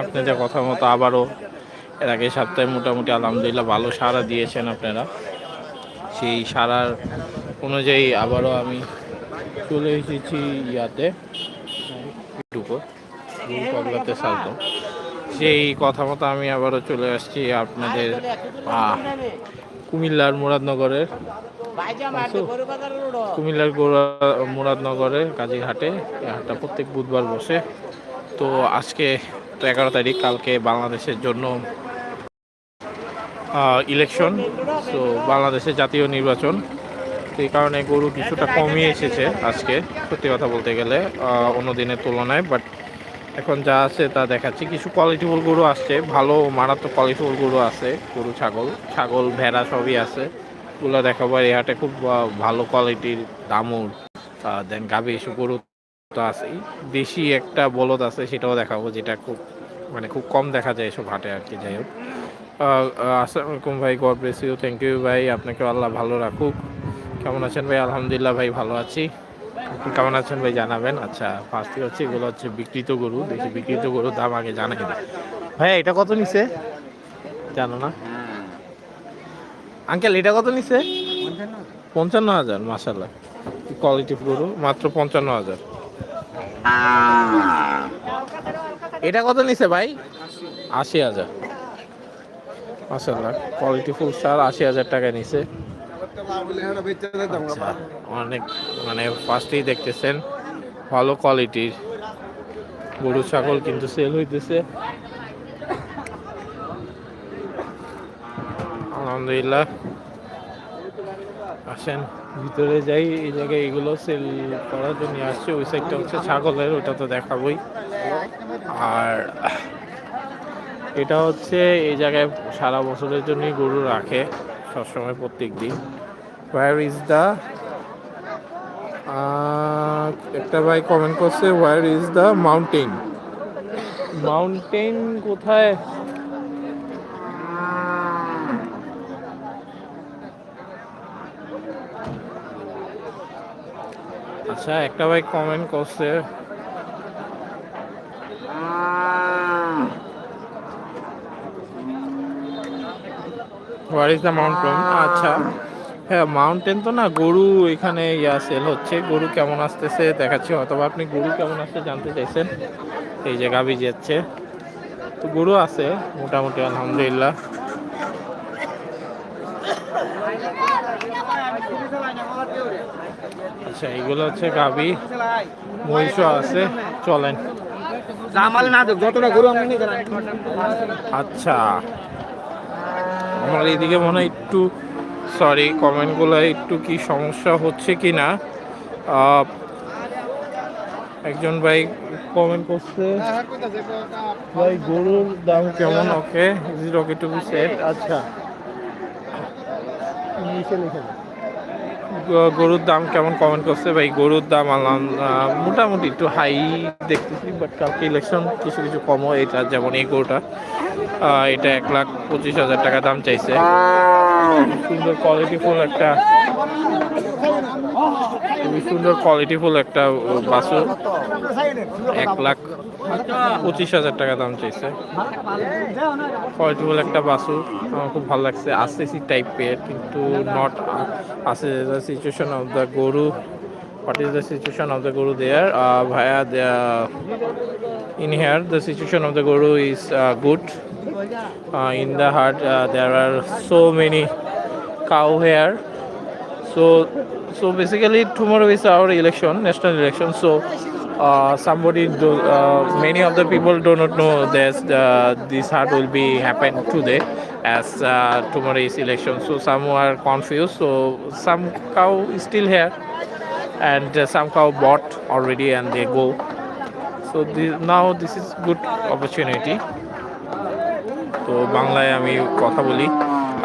আপনাদের কথা মতো আবারও এর আগে সপ্তাহে মোটামুটি আলহামদুলিল্লাহ ভালো সাড়া দিয়েছেন আপনারা। সেই সাড়ার অনুযায়ী আবারও আমি চলে এসেছি ইয়াতে ঢুকো পাগলাতে সেই কথা মতো আমি আবারও চলে আসছি আপনাদের কুমিল্লার মুরাদনগরের কুমিল্লার মুরাদনগরের এই হাটটা প্রত্যেক বুধবার বসে। তো আজকে এগারো তারিখ কালকে বাংলাদেশের জন্য ইলেকশন তো বাংলাদেশের জাতীয় নির্বাচন। সেই কারণে গরু কিছুটা কমিয়ে এসেছে আজকে, সত্যি কথা বলতে গেলে অন্য দিনের তুলনায় বাট এখন যা আছে তা দেখাচ্ছি। কিছু কোয়ালিটিফুল গরু আসছে, ভালো মারাত্মক কোয়ালিটিফুল গরু আছে, গরু, ছাগল ছাগল, ভেড়া সবই আছে। ওগুলো দেখাবো, আর এই হাটে খুব ভালো কোয়ালিটির দামও দেন গাভী এসব গরু তো আছেই। দেশি একটা বলদ আছে, সেটাও দেখাবো, যেটা খুব মানে খুব কম দেখা যায় এসব হাটে আর কি, যাই হোক। আসসালামু আলাইকুম ভাই, God bless you thank you ভাই আপনাকে আল্লাহ ভালো রাখুক। কেমন আছেন ভাই? আলহামদুলিল্লাহ ভাই, ভালো আছি। আপনি কেমন আছেন ভাই, জানাবেন? আচ্ছা ফার্স্টে হচ্ছে এগুলো হচ্ছে বিকৃত গরু দেখি বিকৃত গরুর দাম আগে জানা কিন্তু ভাই, এটা কত নিছে? জানো না? আঙ্কেল, এটা কত নিছে? পঞ্চান্ন হাজার। মাসাল্লাহ কোয়ালিটি গরু? মাত্র পঞ্চান্ন হাজার। এটা কত নিছে ভাই? আশি হাজার। মাসাল্লাহ কোয়ালিটি ফুল সার আশি হাজার টাকা নিছে। আচ্ছা, অনেক মানে ফার্স্টেই দেখতেছেন ভালো কোয়ালিটির গরু ছাগল কিন্তু সেল হইতেছে। আলহামদুলিল্লাহ। আসেন। ভিতরে যাই, এই জায়গায় এগুলো সেল করার জন্য আসছে, ওই সাইডটা হচ্ছে ছাগলের, ওটা তো দেখাবই। আর এটা হচ্ছে এই জায়গায় সারা বছরের জন্যই গরু রাখে, সবসময় প্রত্যেক দিন। ওয়ার ইজ দ্য একটা ভাই কমেন্ট করছে where is the mountain mountain কোথায়? আচ্ছা একটা ভাই কমেন্ট করছে। হোয়ার ইজ দ্য মাউন্টেন আচ্ছা। হ্যাঁ মাউন্টেন তো না, গরু এখানে ইয়া সেল হচ্ছে। গরু কেমন আসতেছে দেখাচ্ছি, অথবা আপনি গরু কেমন আসছে জানতে চাইছেন। এই যে গাবি যাচ্ছে। তো গরু আছে মোটামুটি, আলহামদুলিল্লাহ। আচ্ছা এগুলো হচ্ছে গাবি মহিষও আছে চলেন। জামাল না যতটা গরু আমি আচ্ছা আমার এদিকে মনে হয় একটু সরি কমেন্টগুলো একটু কি সমস্যা হচ্ছে কি না একজন ভাই কমেন্ট করছে ভাই গরুর দাম কেমন? ওকে ইট টু সেট আচ্ছা। ইংলিশে লিখে গরুর দাম কেমন কমেন্ট করছে? ভাই, গরুর দাম আলাম মোটামুটি একটু হাই দেখতেছি বাট কালকে ইলেকশন কিছু কিছু কমও এটা যেমন এই গরুটা। এটা এক লাখ পঁচিশ হাজার টাকা দাম চাইছে। সুন্দর কোয়ালিটিফুল একটা, খুবই সুন্দর কোয়ালিটিফুল একটা বাসু এক লাখ পঁচিশ হাজার টাকা দাম চাইছে কোয়ালিটিফুল একটা বাসু আমার খুব ভালো লাগছে আসতেছি টাইপের কিন্তু নট আছে দ্য সিচুয়েশন অফ দ্য গরু what is the situation of the গরু there via situation of the guru is uh, good uh, in the heart uh, there are so many cow here so so basically tomorrow is our election national election so uh, somebody do, uh, many of the people do not know this uh, this heart will be happen today as uh, tomorrow is election so some are confused so some cow is still here and uh, some cow bought already and they go so this, now this is good opportunity তো বাংলায় আমি কথা বলি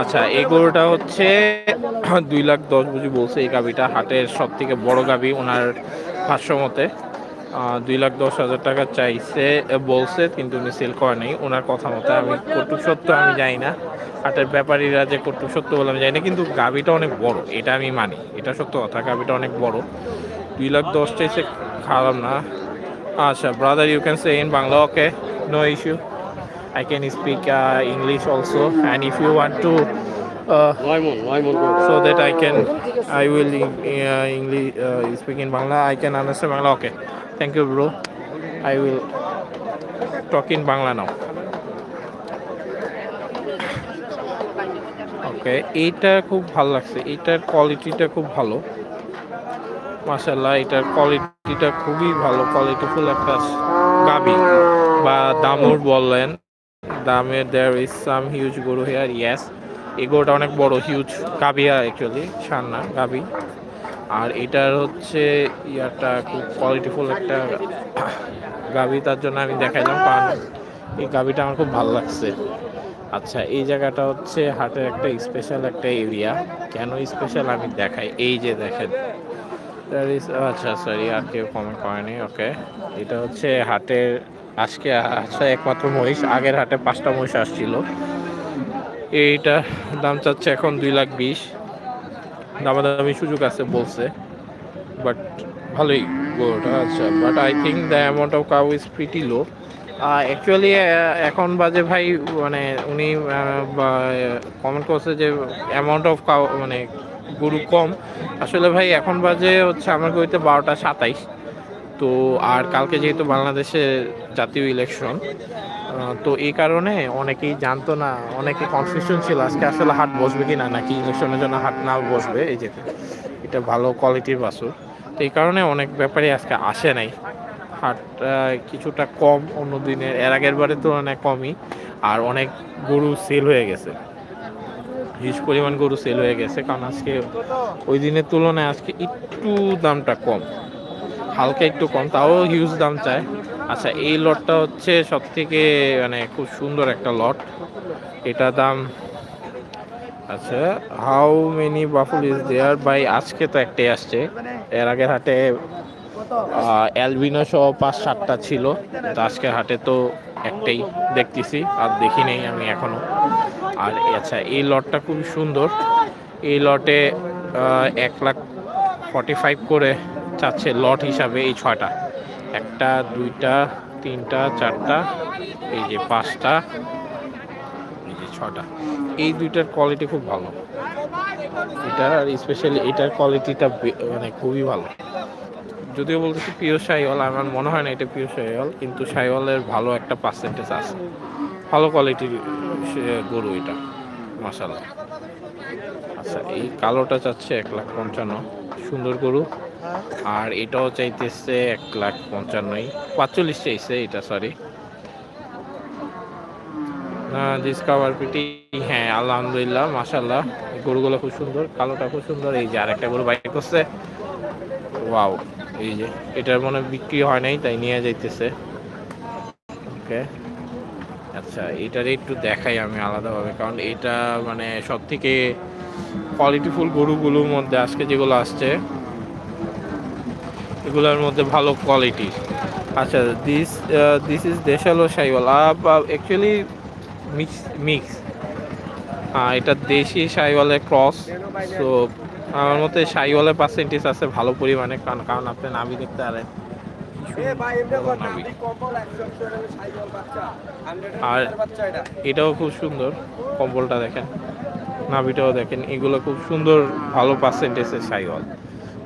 আচ্ছা এই গরুটা হচ্ছে দুই লাখ দশ বুঝি বলছে এই গাবিটা হাটের সব থেকে বড় গাবি ওনার ভাষ্য মতে দুই লাখ দশ হাজার টাকা চাইছে বলছে কিন্তু উনি সেল করে নেই ওনার কথা মতো আমি কটুক সত্য আমি জানি না হাটের ব্যাপারীরা যে কটুক সত্য বলে আমি জানি না কিন্তু গাবিটা অনেক বড় এটা আমি মানি এটা সত্য কথা গাবিটা অনেক বড় দুই লাখ দশ চাইছে খারাপ না আচ্ছা brother you can say in Bangla okay no issue I can speak uh, English also, and if you want to, uh, নয় মন নয় মন করে। so that I can, I will uh, English uh, speak in Bangla. I can understand Bangla. Okay, thank you, bro. I will talk in Bangla now. Okay এইটা খুব ভালো লাগছে। এইটার কোয়ালিটিটা খুব ভালো। মাশাল্লাহ এটার কোয়ালিটিটা খুবই ভালো। কোয়ালিটিফুল একটা গাবি বা দামুর বললেন। দামের দেয়ার ইজ সাম হিউজ গরু হেয়ার ইয়াস এই গরুটা অনেক বড় হিউজ গাবিয়া অ্যাকচুয়ালি সান্না গাবি। আর এটার হচ্ছে ইয়াটা খুব কোয়ালিটিফুল একটা গাবি, তার জন্য আমি দেখাইলাম কারণ এই গাবিটা আমার খুব ভালো লাগছে। আচ্ছা এই জায়গাটা হচ্ছে হাটের একটা স্পেশাল একটা এরিয়া কেন স্পেশাল আমি দেখাই? এই যে দেখেন। আচ্ছা সরি আর কেউ কমেন্ট করেনি ওকে এটা হচ্ছে হাটের, আজকে আচ্ছা একমাত্র মহিষ, আগের হাটে পাঁচটা মহিষ আসছিল। এইটা দাম চাচ্ছে এখন দুই লাখ বিশ। দামাদামি সুযোগ আছে বলছে বাট ভালোই গরুটা আচ্ছা but I think the amount of cow is pretty low actually এখন বাজে ভাই মানে উনি কমেন্ট করছে যে অ্যামাউন্ট অফ কাউ মানে গরু কম। আসলে ভাই, এখন বাজে হচ্ছে আমার গড়িতে বারোটা সাতাইশ। তো আর কালকে যেহেতু বাংলাদেশে জাতীয় ইলেকশন তো এই কারণে অনেকেই জানতো না, অনেকে কনফিউশন ছিল আজকে আসলে হাট বসবে কি না নাকি ইলেকশনের জন্য হাট না বসবে এই যেতে এটা ভালো কোয়ালিটির বাসুর তো এই কারণে অনেক ব্যাপারে আজকে আসে নাই। হাট কিছুটা কম, অন্য দিনের, এর আগের বারের তুলনায় কমই, আর অনেক গরু সেল হয়ে গেছে। হিউজ পরিমাণ গরু সেল হয়ে গেছে, কারণ আজকে ওই দিনের তুলনায় আজকে একটু দামটা কম। হালকা একটু কম, তাও হিউজ দাম চায়। আচ্ছা এই লটটা হচ্ছে সব থেকে মানে খুব সুন্দর একটা লট। এটা দাম আচ্ছা how many buffalo is there by আজকে তো একটাই আসছে। এর আগের হাটে অ্যালবিনো সহ পাঁচ সাতটা ছিল। তো আজকের হাটে তো একটাই দেখতেছি, আর দেখি নেই আমি এখনও। আর আচ্ছা এই লটটা খুবই সুন্দর। এই লটে এক লাখ ফর্টি ফাইভ করে চাচ্ছে লট হিসাবে এই ছয়টা। একটা, দুইটা, তিনটা, চারটা, এই যে পাঁচটা, এই যে ছটা। এই দুইটার কোয়ালিটি খুব ভালো। এটার স্পেশালি এটার কোয়ালিটিটা মানে খুবই ভালো। যদিও বলতেছি পিওর শাহিওয়াল, আমার মনে হয় না এটা পিওর শাহিওয়াল, কিন্তু শাহিওয়ালের ভালো একটা পার্সেন্টেজ আছে। ভালো কোয়ালিটির গরু এটা মাসাল্লাহ আচ্ছা এই কালোটা চাচ্ছে এক লাখ পঞ্চান্ন। সুন্দর গরু। আর এটাও চাইতেছে এক লাখ পঞ্চান্নই। পাঁচচল্লিশ চাইছে এটা সরি না ডিসকাভার পিটি হ্যাঁ আলহামদুলিল্লাহ মাশাল্লাহ এই গরুগুলো খুব সুন্দর, কালোটা খুব সুন্দর। এই যে আরেকটা গরু বাইক করছে। ওয়াও এই যে, এটার মনে বিক্রি হয় নাই, তাই নিয়ে যাইতেছে। ওকে আচ্ছা এটার একটু দেখাই আমি আলাদাভাবে, কারণ এটা মানে সব থেকে কোয়ালিটিফুল গরুগুলোর মধ্যে আজকে যেগুলো আসছে এগুলোর মধ্যে ভালো কোয়ালিটি আচ্ছা দিস দিস ইজ দেশালো সাইওয়াল। অ্যাকচুয়ালি মিক্স মিক্স এটা দেশি সাইওয়ালের ক্রস তো আমার মতে সাইওয়ালের পার্সেন্টেজ আছে ভালো পরিমাণে কারণ কারণ আপনি নাভি দেখতে পারেন আর এটাও খুব সুন্দর কম্বলটা দেখেন। নাভিটাও দেখেন এগুলো খুব সুন্দর ভালো পার্সেন্টেজের সাইওয়াল।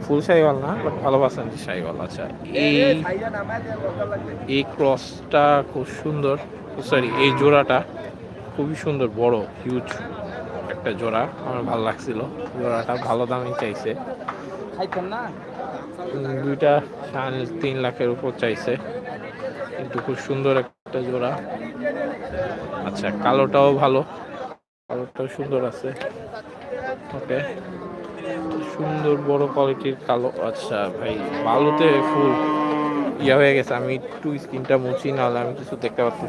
ফুল সাইওয়াল না বাট ভালো পার্সেন্টেজ সাইওয়াল আচ্ছা এই এই ক্রসটা খুব সুন্দর। সরি এই জোড়াটা খুবই সুন্দর বড় হিউজ একটা জোড়া। আমার ভালো লাগছিল। জোড়াটা ভালো দামই চাইছে। দুইটা সাড়ে তিন লাখের উপর চাইছে। কিন্তু খুব সুন্দর একটা জোড়া। আচ্ছা কালোটাও ভালো। কালোটাও সুন্দর আছে। ওকে সুন্দর, বড় কোয়ালিটির কালো। আচ্ছা ভাই, বালুতে ফুল। ইয়া হয়ে গেছে, আমি একটু স্কিনটা মুছি, নাহলে আমি কিছু দেখতে পাচ্ছি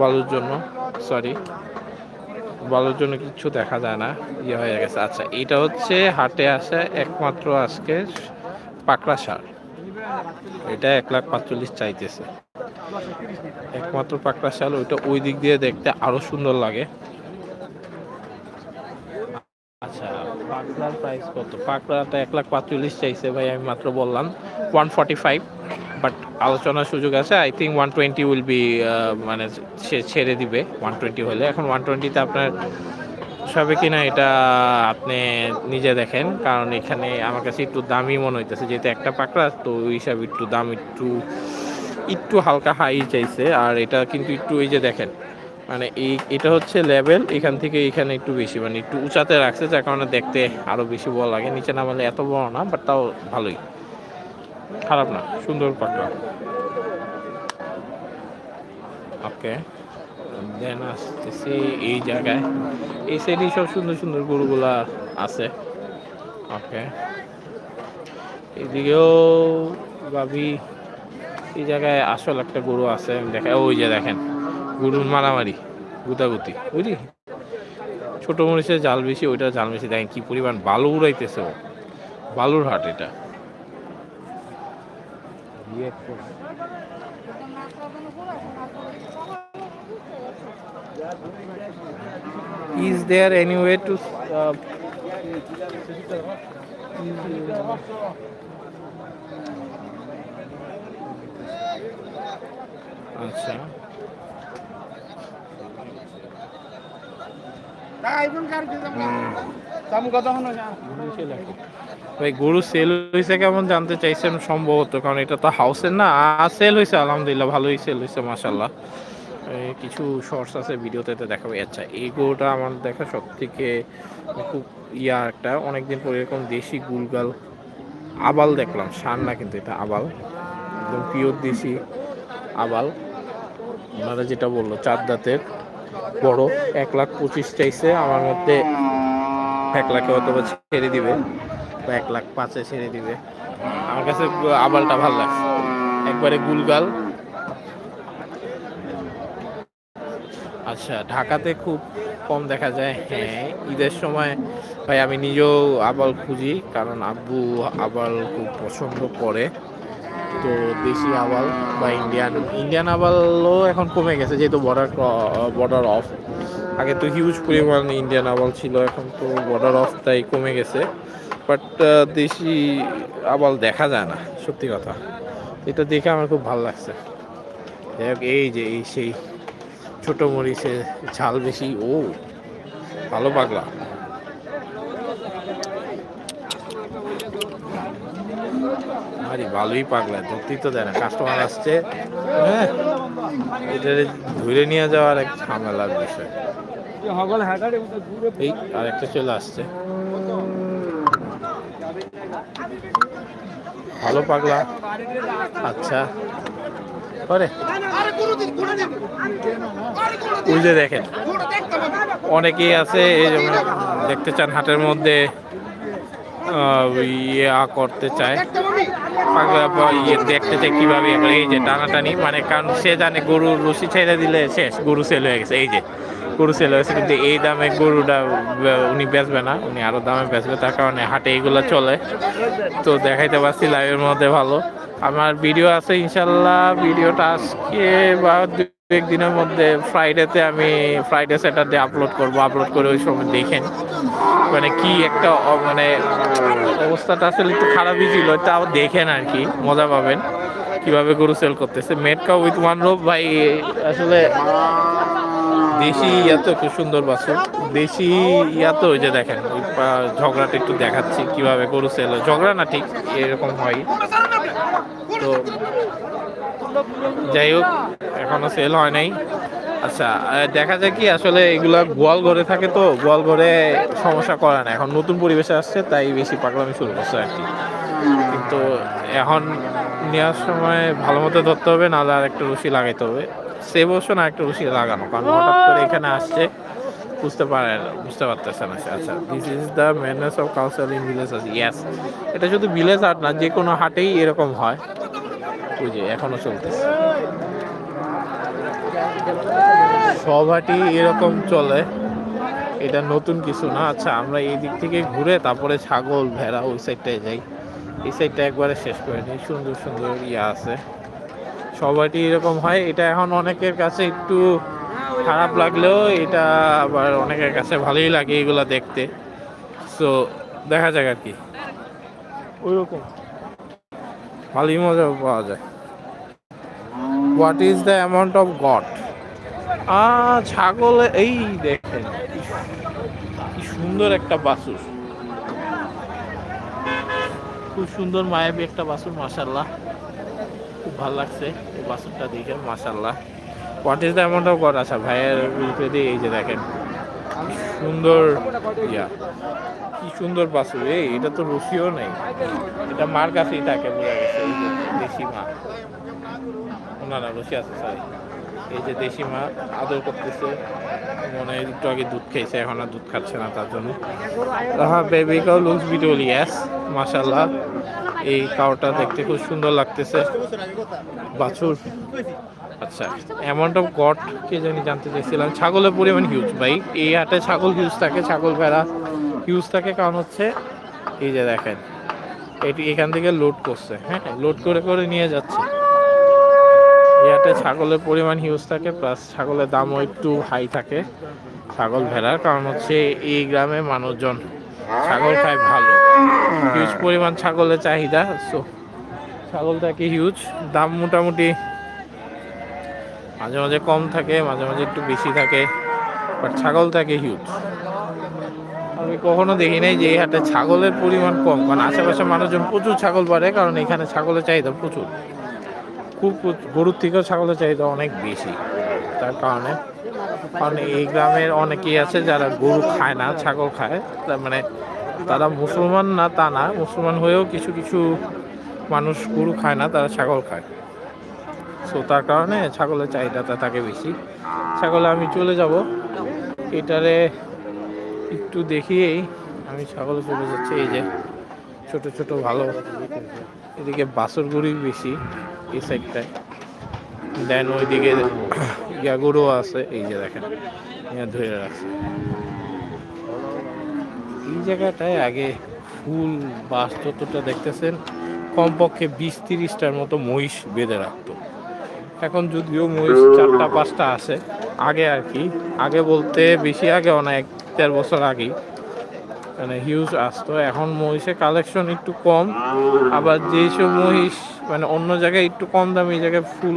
বালুর জন্য সরি বালুর জন্য কিছু দেখা যায় না ইয়ে হয়ে গেছে। আচ্ছা এটা হচ্ছে হাটে আসা একমাত্র আজকে পাকড়া সার। এটা এক লাখ পাঁচচল্লিশ চাইতেছে। একমাত্র পাকড়া শাল ওইটা ওই দিক দিয়ে দেখতে আরও সুন্দর লাগে আচ্ছা পাকড়ার প্রাইস কত? পাকড়াটা এক লাখ পাঁচচল্লিশ চাইছে ভাই, আমি মাত্র বললাম। ওয়ান ফর্টি ফাইভ বাট আলোচনার সুযোগ আছে। I think one twenty will be মানে সে ছেড়ে দিবে। ওয়ান টোয়েন্টি হলে। এখন ওয়ান টোয়েন্টিতে আপনার সবে কিনা এটা আপনি নিজে দেখেন, কারণ এখানে আমার কাছে একটু দামি মনে হইতেছে। যেহেতু একটা পাকড়া, তো ওই হিসাবে একটু দাম একটু একটু হালকা হাই চাইছে। আর এটা কিন্তু একটু ওই যে দেখেন মানে এই, এটা হচ্ছে লেভেল, এখান থেকে এখানে একটু বেশি মানে একটু উঁচাতে রাখছে, যার কারণে দেখতে আরও বেশি বড় লাগে। নিচে নামালে এত বড় না বাট তাও ভালোই। খারাপ না, সুন্দর পাকড়া ওকে দেন আসতেছি এই জায়গায়। এই সাইডে সব সুন্দর সুন্দর গরুগুলা আছে। ওকে এদিকেও ভাবি, এই জায়গায় আসল একটা গরু আছে দেখা ওই যে দেখেন। গরুর মারামারি গুতাগুতি বুঝলি? ছোট মরিচের জাল বেশি ওইটা জাল বেশি। দেখেন কি পরিমাণ বালু উড়াইতেছে ও। বালুর হাট এটা। Is there any way to uh, আচ্ছা। ভাই গরু সেল হয়েছে কেমন জানতে চাইছেন সম্ভবত? কারণ এটা তো হাউসের না সেল হয়েছে আলহামদুলিল্লাহ, ভালোই সেল হয়েছে মাসাল্লাহ কিছু শর্টস আছে ভিডিওতে দেখাবে। আচ্ছা এই গরুটা আমার দেখা সব থেকে খুব ইয়া একটা, অনেকদিন পরে এরকম দেশি গুলগাল আবাল দেখলাম, সার না কিন্তু এটা আবাল, একদম পিওর দেশি আবাল। ওনারা যেটা বলল চার দাঁতের। বড়, এক লাখ পঁচিশ চাইছে, আমার মধ্যে এক লাখে হয়তো ছেড়ে দিবে, বা এক লাখ পাঁচে ছেড়ে দিবে। আমার কাছে আবালটা ভালো লাগছে। একবারে গুলগাল। আচ্ছা ঢাকাতে খুব কম দেখা যায়। হ্যাঁ ঈদের সময় ভাই আমি নিজেও আবাল খুঁজি, কারণ আব্বু আবাল খুব পছন্দ করে। তো দেশি আবাল বা ইন্ডিয়ান ইন্ডিয়ান আবালও এখন কমে গেছে যেহেতু বর্ডার বর্ডার অফ আগে তো হিউজ পরিমাণ ইন্ডিয়ান আবাল ছিল এখন তো বর্ডার অফ তাই কমে গেছে। বাট দেশি আবাল দেখা যায় না সত্যি কথা। এটা দেখে আমার খুব ভালো লাগছে। যাই হোক, এই যে এই সেই ছোটো মরিচে ঝাল বেশি ও ভালো পাগলা। আরে ভালোই পাগলা, ধরতেই তো দেয় না। কাস্টমার আসছে হ্যাঁ এটা ধরে নিয়ে যাওয়ার এক ঝামেলার বিষয়। এই আরেকটা চলে আসছে। ভালো পাগলা আচ্ছা। যে দেখেন। অনেকেই আছে, এই যেমন দেখতে চান হাটের মধ্যে ইয়া করতে চায়। দেখতে যে কীভাবে ইয়ে এই যে টানাটানি মানে কারণ সে জানে গরু রশি ছেড়ে দিলে শেষ, গরু সেল হয়ে গেছে, এই যে। গরু সেল হয়েছে, কিন্তু এই দামে গরুটা উনি বেচবে না, উনি আরও দামে বেচবে, তার কারণে হাটে এইগুলো চলে। তো দেখাইতে পারছি লাইভের মধ্যে ভালো। আমার ভিডিও আছে, ইনশাল্লাহ ভিডিওটা আজকে বা একদিনের মধ্যে ফ্রাইডেতে আমি ফ্রাইডে স্যাটারডে আপলোড করব। আপলোড করে ওই সময় দেখেন। মানে কি একটা মানে অবস্থাটা আসলে একটু খারাপই ছিল, তাও দেখেন আর কি, মজা পাবেন। কীভাবে গরু সেল করতেছে। মেটকা উইথ ওয়ান রোপ ভাই, আসলে দেশি ইয়া তো খুব সুন্দর বাসু দেশি ইয়া তো ওই যে দেখেন ঝগড়াটা একটু দেখাচ্ছি কীভাবে গরু সেল ঝগড়া না ঠিক, এরকম হয়। তো যাই হোক এখনও সেল হয় নাই। আচ্ছা দেখা যায় কি আসলে এগুলা গোয়াল ঘরে থাকে তো গোয়াল ঘরে সমস্যা করে না। এখন নতুন পরিবেশে আসছে তাই বেশি পাগলামি শুরু করছে আর কি। কিন্তু এখন নেওয়ার সময় ভালো মতো ধরতে হবে নাহলে আর একটা রশি লাগাইতে হবে। সে বছর না একটা রশি লাগানো কারণ হঠাৎ করে এখানে আসছে বুঝতে পারে বুঝতে পারতেছে না। আচ্ছা this is the manners of culture in village yes এটা শুধু ভিলেজ হাট না যে কোনো হাটেই এরকম হয়। ওই যে এখনও চলতেছে। সভাটি এরকম চলে। এটা নতুন কিছু না। আচ্ছা আমরা এই দিক থেকে ঘুরে তারপরে ছাগল ভেড়া ওই সাইডটায় যাই। এই সাইডটা একবারে শেষ করে নিই। সুন্দর সুন্দর ইয়া আছে। সবাইটি এরকম হয়। এটা এখন অনেকের কাছে একটু খারাপ লাগলেও এটা আবার অনেকের কাছে ভালোই লাগে এগুলো দেখতে। সো দেখা যাক আর কি। ওইরকম। ভালোই মজা পাওয়া যায়। What is the amount of goat uh ছাগল এই দেখেন কি সুন্দর একটা বাছুর। খুব সুন্দর মায়াবী একটা বাছুর মাসাল্লাহ খুব ভালো লাগছে এই বাছুরটা দেখে মাসাল্লাহ what is the amount of goat আচ্ছা ভাইয়ের রূপে দিয়ে এই যে দেখেন সুন্দর ইয়া কি সুন্দর বাছুর। এই এটা তো রসিও নেই। এটা মার কাছেই থাকে বোঝা দেশি মা। না না রসি আছে সরি এই যে দেশি মা আদর করতেছে, মনে হয় একটু আগে দুধ খেয়েছে এখন আর দুধ খাচ্ছে না তার জন্য। হ্যাঁ baby cow looks beautiful yes মাশাল্লাহ এই কাউটা দেখতে খুব সুন্দর লাগতেছে। বাছুর। আচ্ছা অ্যামাউন্ট অফ গড কে জানি জানতে চাইছিলাম। ছাগলের পরিমাণ হিউজ ভাই। এই হাটে ছাগল হিউজ থাকে, ছাগল ভেড়া হিউজ থাকে, কারণ হচ্ছে, এই যে দেখেন। এটি এখান থেকে লোড করছে। হ্যাঁ লোড করে করে নিয়ে যাচ্ছে। ইয়াতে ছাগলের পরিমাণ হিউজ থাকে প্লাস ছাগলের দামও একটু হাই থাকে ছাগল ভেড়ার, কারণ হচ্ছে এই গ্রামে মানুষজন ছাগল খায় ভালো। হিউজ পরিমাণ ছাগলের চাহিদা সো ছাগলটাকে হিউজ দাম মোটামুটি মাঝে মাঝে কম থাকে, মাঝে মাঝে একটু বেশি থাকে বাট ছাগল থাকে হিউজ আমি কখনো দেখি নাই যে এই হাটে ছাগলের পরিমাণ কম। কারণ আশেপাশে মানুষজন প্রচুর ছাগল বাড়ে কারণ এখানে ছাগলের চাহিদা প্রচুর। খুব গরুর থেকেও ছাগলের চাহিদা অনেক বেশি। তার কারণে, কারণ এই গ্রামের অনেকেই আছে যারা গরু খায় না, ছাগল খায়। তার মানে তারা মুসলমান না, তা না। মুসলমান হয়েও কিছু কিছু মানুষ গরু খায় না, তারা ছাগল খায়। সো তার কারণে ছাগলের চাহিদাটা থাকে বেশি। ছাগলে আমি চলে যাব। এটারে একটু দেখিয়েই আমি ছাগলে চলে যাচ্ছি। এই যে ছোট ছোট, ভালো। এদিকে বাসর গরুই বেশি এই সাইডটায় দেন ওইদিকে ইয়া গরু আছে। এই যে দেখেন ধরে রাখছে। এই জায়গাটায় আগে ফুল বাস যতটা দেখতেছেন, কমপক্ষে বিশ তিরিশটার মতো মহিষ বেঁধে রাখতো। এখন যদিও মহিষ চারটা, পাঁচটা আছে, আগে আর কি। আগে বলতে বেশি আগে অনেক দেড় বছর আগেই। মানে হিউজ আসতো এখন মহিষের কালেকশন একটু কম। আবার যেসব মহিষ মানে অন্য জায়গায় একটু কম দামে, এই জায়গায় ফুল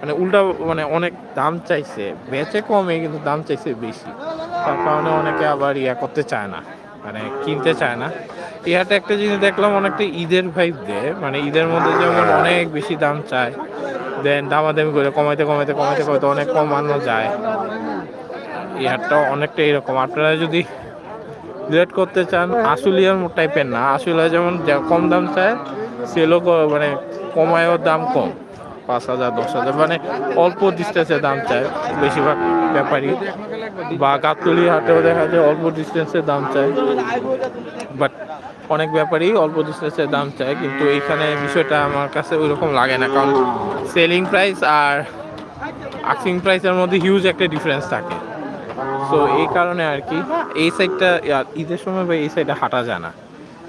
মানে উল্টা মানে অনেক দাম চাইছে। বেচে কমে, কিন্তু দাম চাইছে বেশি। তার কারণে অনেকে আবার ইয়া করতে চায় না। মানে কিনতে চায় না। এই হাটে একটা জিনিস দেখলাম, অনেকটা ঈদের ভাইব দেয়। মানে ঈদের মধ্যে যেমন অনেক বেশি দাম চায়, দেন দামাদামি করে কমাইতে কমাইতে কমাইতে কমাইতে অনেক কমানো যায়। এই অনেকটা এরকম। আপনারা যদি রেট করতে চান, আশুলিয়ার টাইপের না। আশুলিয়া যেমন কম দাম চায় সেলও মানে কমায়ও দাম কম। পাঁচ হাজার, দশ হাজার মানে অল্প ডিস্টেন্সে দাম চায় বেশিরভাগ ব্যাপারী বা গাবতলি হাটেও দেখা যায় অল্প ডিস্টেন্সে দাম চায়। বাট অনেক ব্যাপারই অল্প ডিস্টেন্সে দাম চায়, কিন্তু এইখানে বিষয়টা আমার কাছে ওইরকম লাগে না। কারণ সেলিং প্রাইস আর আক্সিং প্রাইসের মধ্যে হিউজ একটা ডিফারেন্স থাকে। সো এই কারণে আর কি, এই সাইডটা ঈদের সময় বা এই সাইডে হাঁটা যায় না।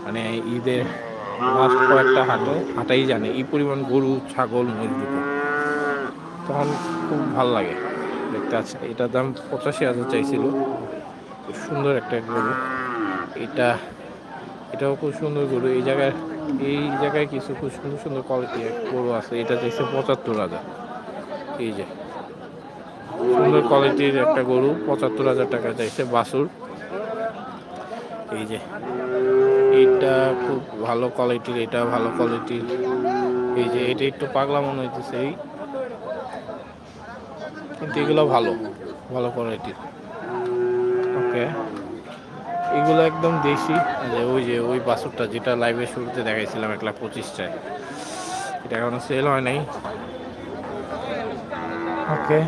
মানে ঈদের লাস্ট কয়েকটা হাটে, হাঁটাই জানে এই পরিমাণ গরু, ছাগল, মুরগি তখন খুব ভালো লাগে দেখতে। আছে এটার দাম পঁচাশি হাজার চাইছিল। খুব সুন্দর একটা গরু। এটা, এটাও খুব সুন্দর গরু। এই জায়গায় এই জায়গায় কিছু খুব সুন্দর সুন্দর কোয়ালিটি গরু আছে। এটা চাইছে পঁচাত্তর হাজার। এই যে সুন্দর কোয়ালিটির একটা গরু, পঁচাত্তর হাজার টাকা চাইছে বাসুর এই যে, এইটা খুব ভালো কোয়ালিটির এটা ভালো কোয়ালিটির এই যে, এটা একটু পাগলা মনে হইতেছে এই। কিন্তু এগুলো ভালো ভালো কোয়ালিটির ওকে। এগুলো একদম দেশি। যে, ওই যে, ওই বাসুরটা যেটা লাইভে শুরুতে দেখাইছিলাম এক লাখ পঁচিশটায়। এটা এখনও সেল হয় নাই। ওকে।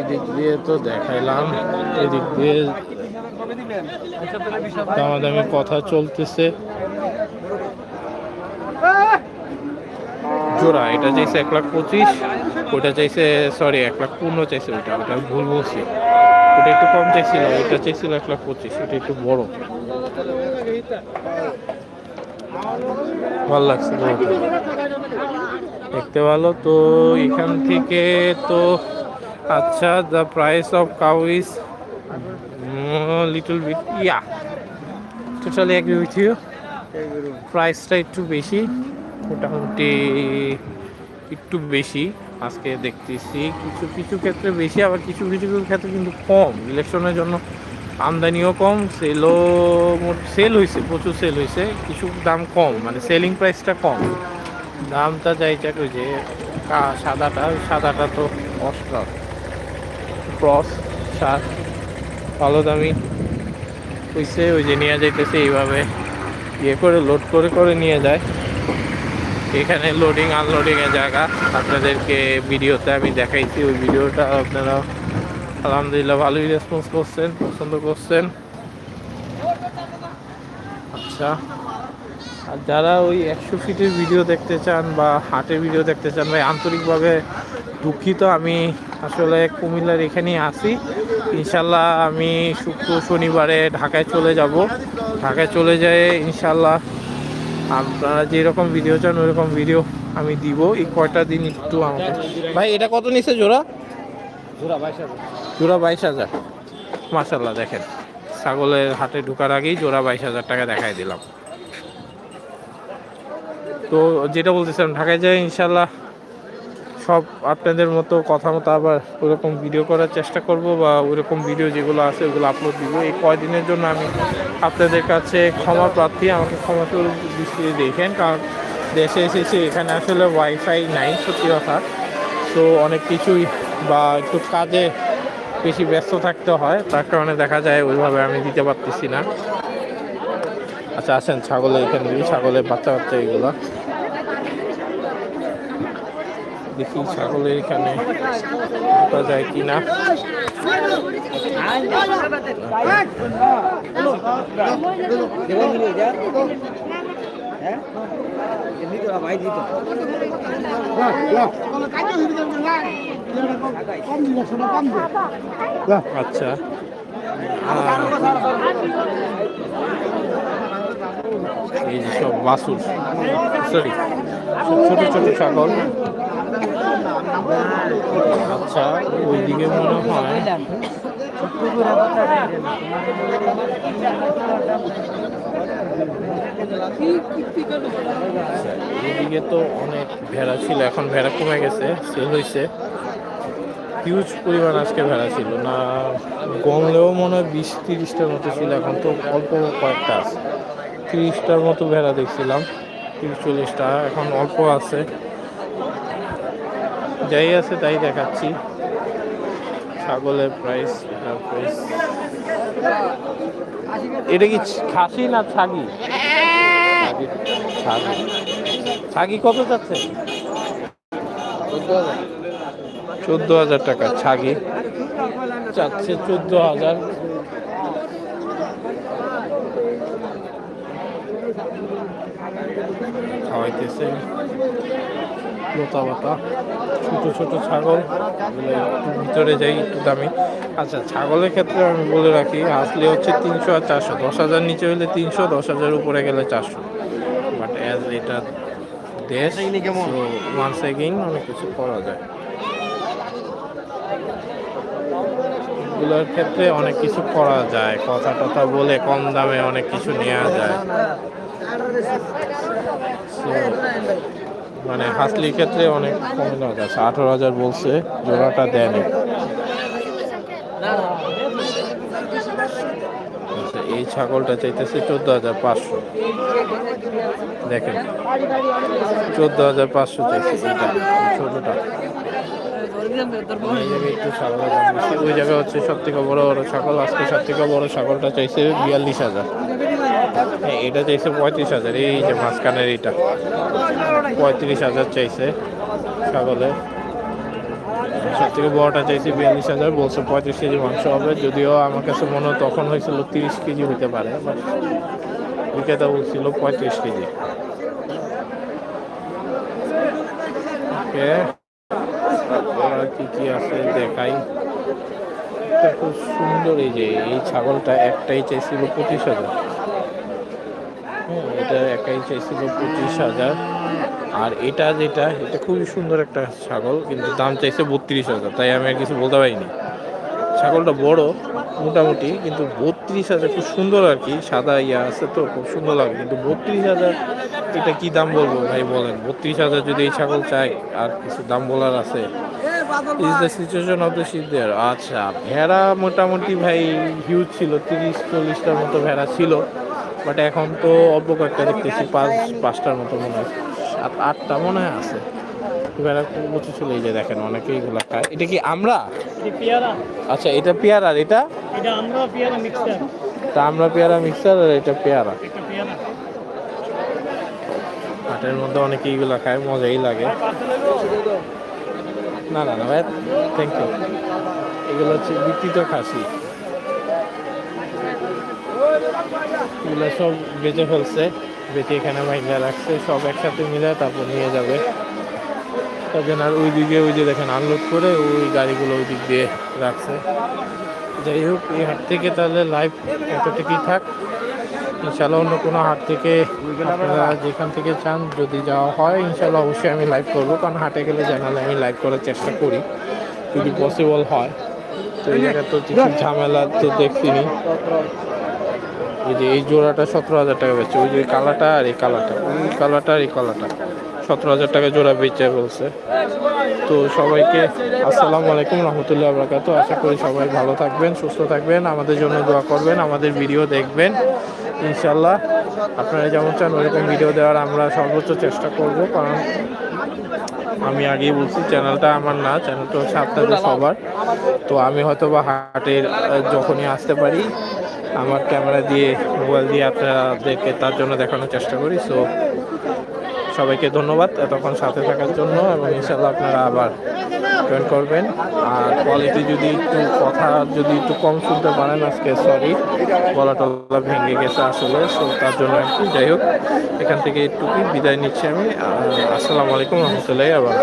এদিক দিয়ে তো দেখাইলাম এদিক দিয়ে দামাদামি কথা চলতেছে। জোড়া, এটা চাইছে এক লাখ পঁচিশ ওটা চাইছে সরি এক লাখ পনেরো চাইছে ওইটা ওটা ভুল বলছি। ওটা একটু কম চাইছিল, ওইটা চাইছিল এক লাখ পঁচিশ ওটা একটু বড়। ভালো লাগছে। দেখতে ভালো তো, এখান থেকে তো আচ্ছা the price of cow is little bit yeah totally agree with you প্রাইসটা একটু বেশি, মোটামুটি একটু বেশি, আজকে দেখতেছি কিছু কিছু ক্ষেত্রে বেশি, আবার কিছু কিছু ক্ষেত্রে কিন্তু কম। ইলেকশনের জন্য আমদানিও কম সেলও সেল হয়েছে প্রচুর সেল হয়েছে কিছু দাম কম মানে সেলিং প্রাইসটা কম। দামটা যাই ওই যে সাদাটা সাদাটা তো অস্কার ক্রস সার ভালো দামি। হইছে ওই যে নিয়ে যাইতেছে এইভাবে। ইয়ে করে লোড করে করে নিয়ে যায়। এখানে লোডিং আনলোডিংয়ের জায়গা। আপনাদেরকে ভিডিওতে আমি দেখাইছি, ওই ভিডিওটা আপনারা আলহামদুলিল্লাহ ভালোই রেসপন্স করছেন, পছন্দ করছেন। আচ্ছা। আর যারা ওই একশো ফিটের ভিডিও দেখতে চান বা হাটের ভিডিও দেখতে চান, ভাই, আন্তরিকভাবে দুঃখিত আমি আসলে কুমিল্লার এখানেই আছি। ইনশাল্লাহ আমি শুক্র শনিবারে ঢাকায় চলে যাব। ঢাকায় চলে যেয়ে ইনশাল্লাহ আপনারা যেরকম ভিডিও চান ওইরকম ভিডিও আমি দিব। এই কয়টা দিন একটু আমাকে ভাই এটা কত নিছে জোড়া? জোড়া বাইশ হাজার। জোড়া বাইশ হাজার। মাসাল্লাহ দেখেন। ছাগলের হাতে ঢোকার আগেই জোড়া বাইশ হাজার টাকা দেখাই দিলাম। তো যেটা বলতেছিলাম ঢাকায় যাই ইনশাল্লাহ সব আপনাদের মতো কথা মতো আবার ওরকম ভিডিও করার চেষ্টা করব বা ওরকম ভিডিও যেগুলো আছে ওগুলো আপলোড দিব। এই কয়দিনের জন্য আমি আপনাদের কাছে ক্ষমা প্রার্থী, আমাকে ক্ষমা করে দৃষ্টিতে দেখেন। কারণ দেশে এসেছি, এখানে আসলে ওয়াইফাই নাই, সত্যি কথা। তো অনেক কিছুই বা একটু কাজে বেশি ব্যস্ত থাকতে হয়, তার কারণে দেখা যায় ওইভাবে আমি দিতে পারতেছি না। আচ্ছা আসেন, ছাগলের এখানে ছাগলের বাচ্চা বাচ্চা এগুলো। দেখি ছাগলের এখানে ঢোকা যায় কি না দেবেন নিলে এটা এমনি তো ভাই দিত আচ্ছা এই যে সব বাসুর, সরি, ছোট ছোট ছাগল। আচ্ছা ওইদিকে মনে হয় এদিকে তো অনেক ভেড়া ছিল, এখন ভেড়া কমে গেছে সেল হয়েছে। হিউজ পরিমাণ আজকে ভেড়া ছিল। না গমলেও মনে হয় বিশ তিরিশটার মতো ছিল, এখন তো অল্প কয়েকটা আছে। তিরিশটার মতো ভেড়া দেখছিলাম, তিরিশ চল্লিশটা, এখন অল্প আছে। যাই আছে তাই দেখাচ্ছি। ছাগলের প্রাইস প্রাইস এটা কি খাসি না ছাগি? ছাগি। ছাগি কত যাচ্ছে? চোদ্দ হাজার টাকা ছাগি। চাচ্ছে চোদ্দ হাজার। খাওয়াইতেছে। লতা পাতা ছোট ছোট ছাগল ভিতরে যাই একটু দামি। আচ্ছা ছাগলের ক্ষেত্রে আমি বলে রাখি আসলে হচ্ছে তিনশো আর চারশো। দশ হাজার নিচে হলে তিনশো দশ হাজার উপরে গেলে চারশো। বাট অ্যাজ এটা দেশ ওয়ান সেকেন্ড অনেক কিছু করা যায়। এগুলোর ক্ষেত্রে অনেক কিছু করা যায় কথা টথা বলে কম দামে অনেক কিছু নেওয়া যায়। মানে হাসলির ক্ষেত্রে অনেক কম নেওয়া যাচ্ছে আঠারো হাজার বলছে, জোড়াটা দেয়নি। আচ্ছা এই ছাগলটা চাইতেছে চোদ্দ হাজার পাঁচশো। দেখেন, চোদ্দ হাজার পাঁচশো চাইছে এটা ওই জায়গায় হচ্ছে সব থেকে বড় বড় ছাগল, আজকে সব থেকে বড় ছাগলটা চাইছে বিয়াল্লিশ হাজার। হ্যাঁ এটা চাইছে পঁয়ত্রিশ হাজার, এই যে মাঝখানের এইটা। পঁয়ত্রিশ হাজার চাইছে ছাগলের। সব থেকে বড়টা চাইছে বিয়াল্লিশ হাজার, বলছে পঁয়ত্রিশ কেজি মাংস হবে, যদিও আমার কাছে মনে হয় তখন হয়েছিল তিরিশ কেজি হতে পারে বিক্রেতা বলছিল পঁয়ত্রিশ কেজি। কি কি আছে দেখাই। খুব সুন্দর এই যে, এই ছাগলটা একটাই চাইছিল পঁচিশ হাজার। এটা একাই চাইছিল পঁচিশ হাজার। আর এটা যেটা, এটা খুবই সুন্দর একটা ছাগল, কিন্তু দাম চাইছে বত্রিশ হাজার, তাই আমি আর কিছু বলতে পারিনি। ছাগলটা বড়, মোটামুটি, কিন্তু বত্রিশ হাজার খুব সুন্দর আর কি, সাদা ইয়া আছে তো, খুব সুন্দর লাগে, কিন্তু বত্রিশ হাজার, এটা কি দাম বলব ভাই বলেন? বত্রিশ হাজার যদি এই ছাগল চাই, আর কিছু দাম বলার আছে? Is the situation of the আচ্ছা ভেড়া মোটামুটি ভাই হিউজ ছিল, তিরিশ, চল্লিশটার মতো ভেড়া ছিল। বাট এখন তো অল্প কয়েকটা দেখতেছি পাঁচ পাঁচটার মতো মনে হয়। সাত আটটা মনে হয় আছে। ভেড়া প্রচুর ছিল এই যে দেখেন অনেকেই এগুলা খায়। এটা কি আমরা? আচ্ছা এটা পেয়ারা আর এটা? এটা আমরা পেয়ারা মিক্সচার তা আমরা পেয়ারা মিক্সার আর এটা পেয়ারা। হাটের মধ্যে অনেকে এইগুলা খায় মজাই লাগে। না না না ভাই থ্যাংক ইউ এগুলো হচ্ছে বিকৃত খাসি। এগুলো সব বেঁচে ফেলছে, বেঁচে এখানে মাইলা রাখছে, সব একসাথে মিলে তারপর নিয়ে যাবে। তার জন্য আর ওই দিকে ওই যে দেখেন আনলোড করে ওই গাড়িগুলো ওই দিক দিয়ে রাখছে। যাই হোক, এই হাট থেকে তাহলে লাইভ এতটুকুই থাক। ইনশাল্লাহ অন্য কোনো হাট থেকে আপনারা যেখান থেকে চান, যদি যাওয়া হয় ইনশাল্লাহ অবশ্যই আমি লাইভ করব। কারণ হাটে গেলে জানালে আমি লাইভ করার চেষ্টা করি, যদি পসিবল হয়। তো এই জায়গায় তো ঝামেলা তো দেখছিনি এই যে এই জোড়াটা সতেরো হাজার টাকা বেচছে। ওই যে ওই কালাটা আর এই কালাটা। ওই কালাটা আর এই কালাটা। সতেরো হাজার টাকা জোড়া বেচে বলছে। তো সবাইকে আসসালামু আলাইকুম রহমতুল্লাহ বরকাত। আশা করি সবাই ভালো থাকবেন, সুস্থ থাকবেন, আমাদের জন্য দোয়া করবেন, আমাদের ভিডিও দেখবেন। ইনশাল্লাহ আপনারা যেমন চান ওরকম ভিডিও দেওয়ার আমরা সর্বোচ্চ চেষ্টা করব। কারণ আমি আগেই বলছি, চ্যানেলটা আমার না, চ্যানেলটা হচ্ছে আপনাদের সবার। তো আমি হয়তো বা হাটের যখনই আসতে পারি আমার ক্যামেরা দিয়ে মোবাইল দিয়ে আপনাদেরকে তার জন্য দেখানোর চেষ্টা করি। সো সবাইকে ধন্যবাদ এতক্ষণ সাথে থাকার জন্য এবং ইনশাল্লাহ আপনারা আবার জয়েন করবেন। আর কোয়ালিটি যদি একটু কথা যদি একটু কম শুনতে পারেন আজকে সরি গলা টলা ভেঙে গেছে আসলে সো তার জন্য আর কি যাই হোক এখান থেকে একটুকুই বিদায় নিচ্ছি আমি। আহ, আসসালামু আলাইকুম রহমতুল্লাহ আবার